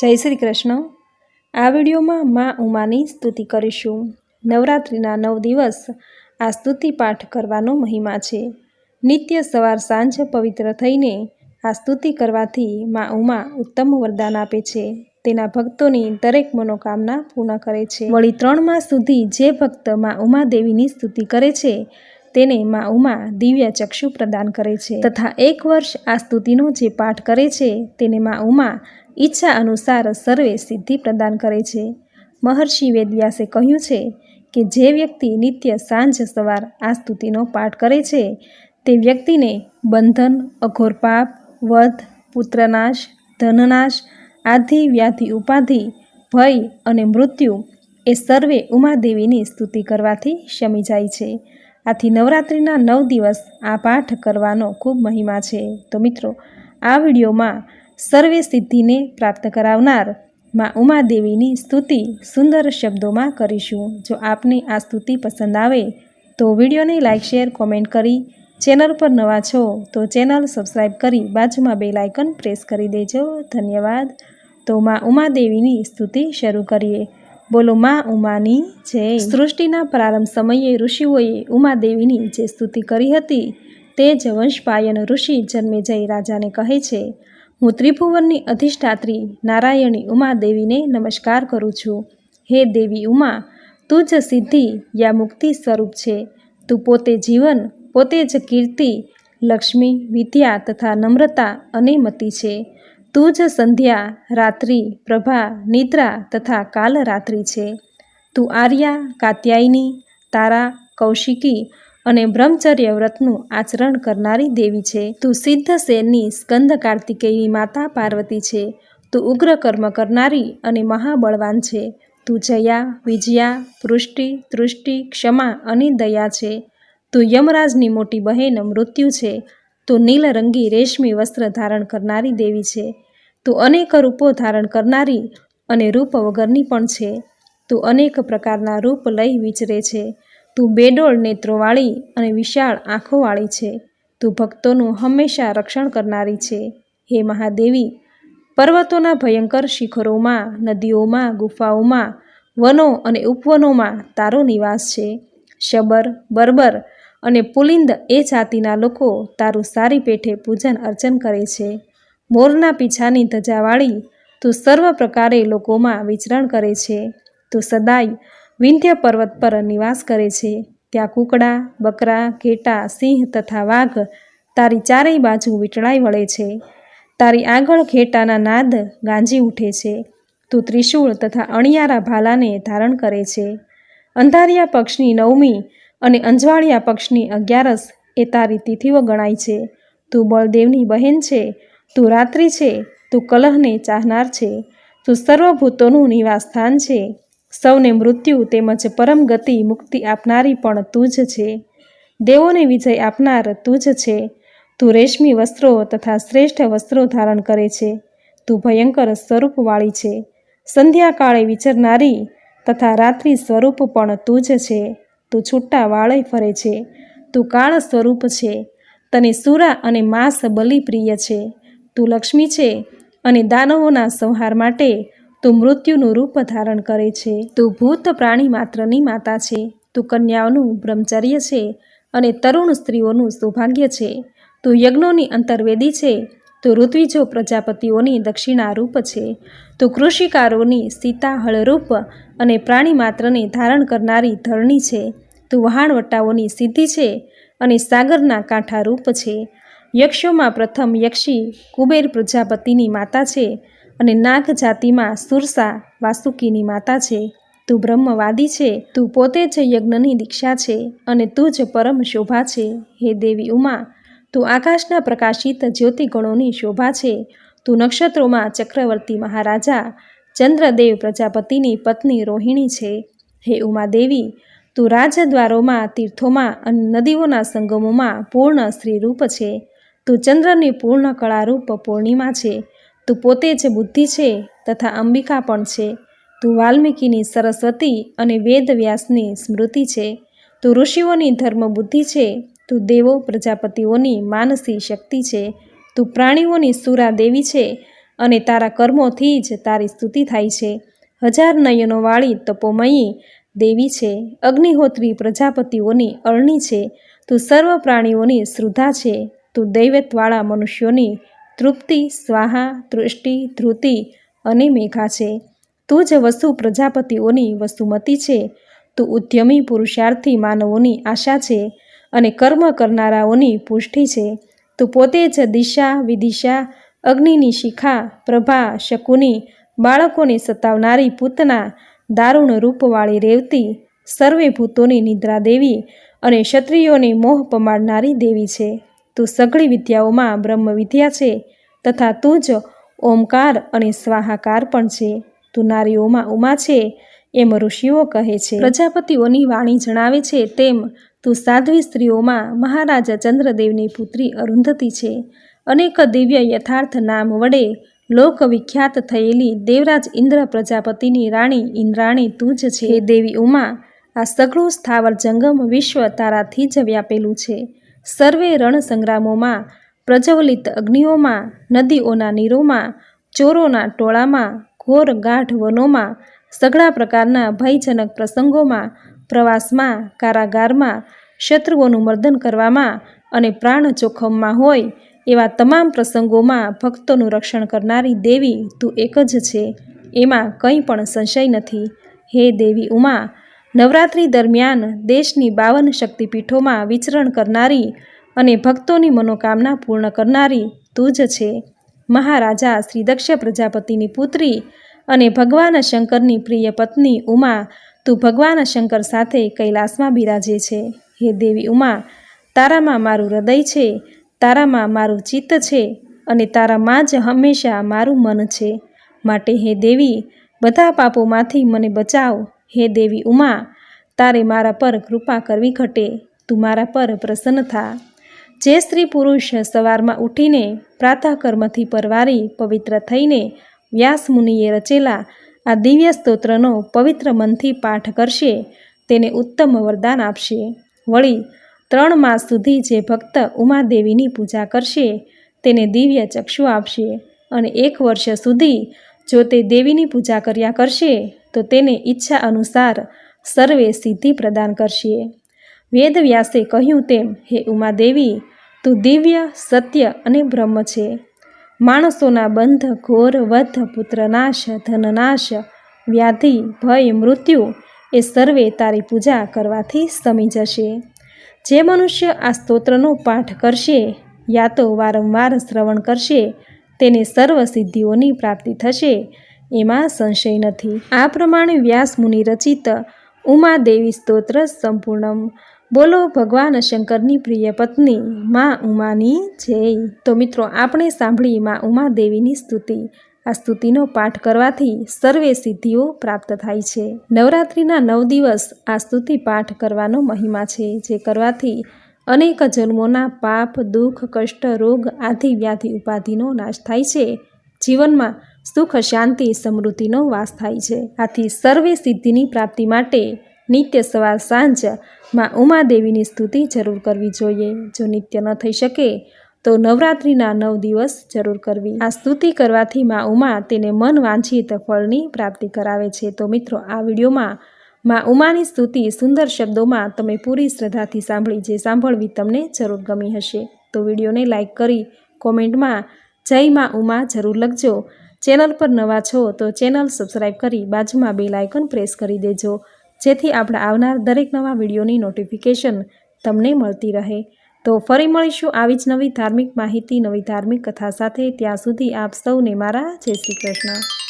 જય શ્રી કૃષ્ણ. આ વિડીયોમાં મા ઉમાની સ્તુતિ કરીશું. નવરાત્રિના નવ દિવસ આ સ્તુતિ પાઠ કરવાનો મહિમા છે. નિત્ય સવાર સાંજ પવિત્ર થઈને આ સ્તુતિ કરવાથી મા ઉમા ઉત્તમ વરદાન આપે છે. તેના ભક્તોની દરેક મનોકામના પૂર્ણ કરે છે. વળી ત્રણ માસ સુધી જે ભક્ત મા ઉમા દેવીની સ્તુતિ કરે છે તેને મા ઉમા દિવ્ય ચક્ષુ પ્રદાન કરે છે. તથા એક વર્ષ આ સ્તુતિનો જે પાઠ કરે છે, તેને મા ઉમા ઈચ્છા અનુસાર સર્વે સિદ્ધિ પ્રદાન કરે છે. મહર્ષિ વેદવ્યાસે કહ્યું છે કે જે વ્યક્તિ નિત્ય સાંજ સવાર આ સ્તુતિનો પાઠ કરે છે, તે વ્યક્તિને બંધન અઘોર પાપ વધ, પુત્રનાશ, ધનનાશ, આધિ, વ્યાધિ, ઉપાધિ, ભય અને મૃત્યુ એ સર્વે ઉમાદેવીની સ્તુતિ કરવાથી શમી જાય છે. આથી નવરાત્રિના નવ દિવસ આ પાઠ કરવાનો ખૂબ મહિમા છે. તો મિત્રો, આ વિડીયોમાં સર્વે સિદ્ધિને પ્રાપ્ત કરાવનારમાં ઉમાદેવીની સ્તુતિ સુંદર શબ્દોમાં કરીશું. જો આપને આ સ્તુતિ પસંદ આવે, તો વિડીયોને લાઇક શેર, કોમેન્ટ કરી ચેનલ પર નવા છો, તો ચેનલ સબસ્ક્રાઈબ કરી બાજુમાં બે લાઇકન પ્રેસ કરી દેજો. ધન્યવાદ. તો માં ઉમાદેવીની સ્તુતિ શરૂ કરીએ. બોલો, માં ઉમાની જય સૃષ્ટિના પ્રારંભ સમયે ઋષિઓએ ઉમાદેવીની જે સ્તુતિ કરી હતી, તે જ વંશપાયન ઋષિ જન્મેજય રાજાને કહે છે, હું ત્રિભુવનની અધિષ્ઠાત્રી નારાયણી ઉમાદેવીને નમસ્કાર કરું છું. હે દેવી ઉમા, તું જ સિદ્ધિ યા મુક્તિ સ્વરૂપ છે. તું પોતે જીવન, પોતે જ કીર્તિ, લક્ષ્મી, વિદ્યા તથા નમ્રતા અને મતિ છે. તું જ સંધ્યા, રાત્રિ, પ્રભા, નિદ્રા તથા કાલ રાત્રિ છે. તું આર્યા, કાત્યાયની, તારા, કૌશિકી અને બ્રહ્મચર્ય વ્રતનું આચરણ કરનારી દેવી છે. તું સિદ્ધ સેનની સ્કંદ કાર્તિકેયની માતા પાર્વતી છે. તું ઉગ્ર કર્મ કરનારી અને મહાબળવાન છે. તું જયા, વિજયા, પૃષ્ટિ, તૃષ્ટિ, ક્ષમા અને દયા છે. તું યમરાજની મોટી બહેન મૃત્યુ છે. તું નીલરંગી રેશમી વસ્ત્ર ધારણ કરનારી દેવી છે. તું અનેક રૂપો ધારણ કરનારી અને રૂપ વગરની પણ છે. તું અનેક પ્રકારના રૂપ લઈ વિચરે છે. તું બેડોળ નેત્રોવાળી અને વિશાળ આંખોવાળી છે. તું ભક્તોનું હંમેશા રક્ષણ કરનારી છે. હે મહાદેવી, પર્વતોના ભયંકર શિખરોમાં, નદીઓમાં, ગુફાઓમાં, વનો અને ઉપવનોમાં તારો નિવાસ છે. શબર, બર્બર અને પુલિંદ એ જાતિના લોકો તારું સારી પેઠે પૂજન અર્ચન કરે છે. મોરના પીછાની ધજાવાળી તું સર્વ પ્રકારે લોકોમાં વિચરણ કરે છે. તું સદાય વિંધ્ય પર્વત પર નિવાસ કરે છે. ત્યાં કુકડા, બકરા, ઘેટા, સિંહ તથા વાઘ તારી ચારેય બાજુ વીંટળાઈ વળે છે. તારી આગળ ઘેટાના નાદ ગાંજી ઉઠે છે. તું ત્રિશૂળ તથા અણિયારા ભાલાને ધારણ કરે છે. અંધારિયા પક્ષની નવમી અને અંજવાળિયા પક્ષની અગિયારસ એ તારી તિથિઓ ગણાય છે. તું બળદેવની બહેન છે. તું રાત્રિ છે, તું કલહને ચાહનાર છે, તું સર્વભૂતોનું નિવાસ સ્થાન છે. સૌને મૃત્યુ તેમજ પરમ ગતિ મુક્તિ આપનારી પણ તું જ છે. દેવોને વિજય આપનાર તું જ છે. તું રેશમી વસ્ત્રો તથા શ્રેષ્ઠ વસ્ત્રો ધારણ કરે છે. તું ભયંકર સ્વરૂપવાળી છે. સંધ્યાકાળે વિચરનારી તથા રાત્રિ સ્વરૂપ પણ તું જ છે. તું છૂટા વાળે ફરે છે. તું કાળ સ્વરૂપ છે. તને સુરા અને માંસ બલિ પ્રિય છે. તું લક્ષ્મી છે અને દાનવોના સંહાર માટે તું મૃત્યુનું રૂપ ધારણ કરે છે. તું ભૂત પ્રાણી માત્રની માતા છે. તું કન્યાઓનું બ્રહ્મચર્ય છે અને તરુણ સ્ત્રીઓનું સૌભાગ્ય છે. તું યજ્ઞોની અંતર્વેદી છે. તું ઋત્વિજો પ્રજાપતિઓની દક્ષિણા રૂપ છે. તું કૃષિકારોની સીતા હળરૂપ અને પ્રાણી માત્રને ધારણ કરનારી ધરણી છે. તું વહાણવટાઓની સિદ્ધિ છે અને સાગરના કાંઠા રૂપ છે. યક્ષોમાં પ્રથમ યક્ષી કુબેર પ્રજાપતિની માતા છે અને નાગ જાતિમાં સુરસા વાસુકીની માતા છે. તું બ્રહ્મવાદી છે, તું પોતે જ યજ્ઞની દીક્ષા છે અને તું જ પરમ શોભા છે. હે દેવી ઉમા, તું આકાશના પ્રકાશિત જ્યોતિગણોની શોભા છે. તું નક્ષત્રોમાં ચક્રવર્તી મહારાજા, ચંદ્રદેવ પ્રજાપતિની પત્ની રોહિણી છે. હે ઉમાદેવી તું રાજદ્વારોમાં, તીર્થોમાં અને નદીઓના સંગમોમાં પૂર્ણ સ્ત્રીરૂપ છે. તું ચંદ્રની પૂર્ણ કળારૂપ પૂર્ણિમા છે. તું પોતે જ બુદ્ધિ છે તથા અંબિકા પણ છે. તું વાલ્મીકીની સરસ્વતી અને વેદ વ્યાસની સ્મૃતિ છે. તું ઋષિઓની ધર્મ બુદ્ધિ છે. તું દેવો પ્રજાપતિઓની માનસી શક્તિ છે. તું પ્રાણીઓની સુરા દેવી છે અને તારા કર્મોથી જ તારી સ્તુતિ થાય છે. હજાર નયનોવાળી તપોમયી દેવી છે. અગ્નિહોત્રી પ્રજાપતિઓની અરણી છે. તું સર્વ પ્રાણીઓની શ્રુદ્ધા છે. તું દૈવતવાળા મનુષ્યોની તૃપ્તિ, સ્વાહા, તૃષ્ટિ ધૃતિ અને મેઘા છે. તું જ વસુ પ્રજાપતિઓની વસુમતી છે. તું ઉદ્યમી પુરુષાર્થી માનવોની આશા છે અને કર્મ કરનારાઓની પુષ્ટિ છે. તું પોતે જ દિશા, વિદિશા, અગ્નિની શિખા, પ્રભા, શકુની, બાળકોને સતાવનારી પૂતના દારૂણ રૂપવાળી રેવતી સર્વે ભૂતોની નિદ્રા દેવી અને ક્ષત્રિયોને મોહ પમાડનારી દેવી છે. તું સઘળી વિદ્યાઓમાં બ્રહ્મ વિદ્યા છે તથા તું જ ઓમકાર અને સ્વાહાકાર પણ છે. તું નારીઓમાં ઉમા છે એમ ઋષિઓ કહે છે. પ્રજાપતિઓની વાણી જણાવે છે તેમ તું સાધ્વી સ્ત્રીઓમાં મહારાજા ચંદ્રદેવની પુત્રી અરુંધતી છે. અનેક દિવ્ય યથાર્થ નામ વડે લોક વિખ્યાત થયેલી દેવરાજ ઇન્દ્ર પ્રજાપતિની રાણી ઇન્દ્રાણી તું જ છે. દેવી ઉમા, આ સઘળું સ્થાવર જંગમ વિશ્વ તારાથી જ વ્યાપેલું છે. સર્વે રણસંગ્રામોમાં, પ્રજ્વલિત અગ્નિઓમાં, નદીઓના નીરોમાં, ચોરોના ટોળામાં, ઘોર ગાઢ વનોમાં, સઘળા પ્રકારના ભયજનક પ્રસંગોમાં, પ્રવાસમાં, કારાગારમાં, શત્રુઓનું મર્દન કરવામાં અને પ્રાણ જોખમમાં હોય એવા તમામ પ્રસંગોમાં ભક્તોનું રક્ષણ કરનારી દેવી તું એક જ છે. એમાં કંઈ પણ સંશય નથી. હે દેવી ઉમા નવરાત્રિ દરમિયાન દેશની બાવન શક્તિપીઠોમાં વિચરણ કરનારી અને ભક્તોની મનોકામના પૂર્ણ કરનારી તું જ છે. મહારાજા શ્રી દક્ષ પ્રજાપતિની પુત્રી અને ભગવાન શંકરની પ્રિય પત્ની ઉમા તું ભગવાન શંકર સાથે કૈલાસમાં બિરાજે છે. હે દેવી ઉમા, તારામાં મારું હૃદય છે, તારામાં મારું ચિત્ત છે અને તારામાં જ હંમેશા મારું મન છે. માટે હે દેવી, બધા પાપોમાંથી મને બચાવ હે દેવી ઉમા, તારે મારા પર કૃપા કરવી ઘટે, તું મારા પર પ્રસન્ન થા. જે સ્ત્રી પુરુષ સવારમાં ઉઠીને પ્રાતઃકર્મથી પરવારી પવિત્ર થઈને વ્યાસ મુનિએ રચેલા આ દિવ્ય સ્તોત્રનો પવિત્ર મનથી પાઠ કરશે, તેને ઉત્તમ વરદાન આપશે. વળી ત્રણ માસ સુધી જે ભક્ત ઉમાદેવીની પૂજા કરશે, તેને દિવ્ય ચક્ષુ આપશે અને એક વર્ષ સુધી જો તે દેવીની પૂજા કર્યા કરશે, તો તેને ઈચ્છા અનુસાર સર્વે સિદ્ધિ પ્રદાન કરશે. વેદવ્યાસે કહ્યું તેમ, હે ઉમાદેવી, તું દિવ્ય, સત્ય અને બ્રહ્મ છે. માણસોના બંધ, ઘોર, વધ, પુત્રનાશ, ધનનાશ, વ્યાધિ, ભય, મૃત્યુ એ સર્વે તારી પૂજા કરવાથી સમી જશે. જે મનુષ્ય આ સ્તોત્રનો પાઠ કરશે, યા તો વારંવાર શ્રવણ કરશે તેને સર્વ સિદ્ધિઓની પ્રાપ્તિ થશે, એમાં સંશય નથી. આ પ્રમાણે વ્યાસ મુનિ રચિત ઉમાદેવી સ્તોત્ર સંપૂર્ણમ. બોલો ભગવાન શંકરની પ્રિય પત્ની, મા ઉમાની જય. તો મિત્રો, આપણે સાંભળી મા ઉમાદેવીની સ્તુતિ. આ સ્તુતિનો પાઠ કરવાથી સર્વે સિદ્ધિઓ પ્રાપ્ત થાય છે. નવરાત્રિના નવ દિવસ આ સ્તુતિ પાઠ કરવાનો મહિમા છે, જે કરવાથી અનેક જન્મોના પાપ, દુઃખ, કષ્ટ, રોગ આદિ વ્યાધિ ઉપાધિનો નાશ થાય છે. જીવનમાં સુખ, શાંતિ, સમૃદ્ધિનો વાસ થાય છે. આથી સર્વે સિદ્ધિની પ્રાપ્તિ માટે નિત્ય સવાર સાંજમાં ઉમાદેવીની સ્તુતિ જરૂર કરવી જોઈએ. જો નિત્ય ન થઈ શકે, તો નવરાત્રિના નવ દિવસ જરૂર કરવી. આ સ્તુતિ કરવાથી માં ઉમા તેને મન વાંછિત ફળની પ્રાપ્તિ કરાવે છે. તો મિત્રો, આ વિડીયોમાં માં ઉમાની સ્તુતિ સુંદર શબ્દોમાં તમે પૂરી શ્રદ્ધાથી સાંભળી જે સાંભળવી તમને જરૂર ગમી હશે. તો વિડીયોને લાઇક કરી કોમેન્ટમાં જય માં ઉમા જરૂર લખજો. ચેનલ પર નવા છો તો ચેનલ સબસ્ક્રાઈબ કરી બાજુમાં બેલ આઇકન પ્રેસ કરી દેજો, જેથી આપણે આવનાર દરેક નવા વિડીયોની નોટિફિકેશન તમને મળતી રહે. તો ફરી મળીશું આવી જ નવી ધાર્મિક માહિતી, નવી ધાર્મિક કથા સાથે. ત્યાં સુધી આપ સૌને મારા જય શ્રી કૃષ્ણ.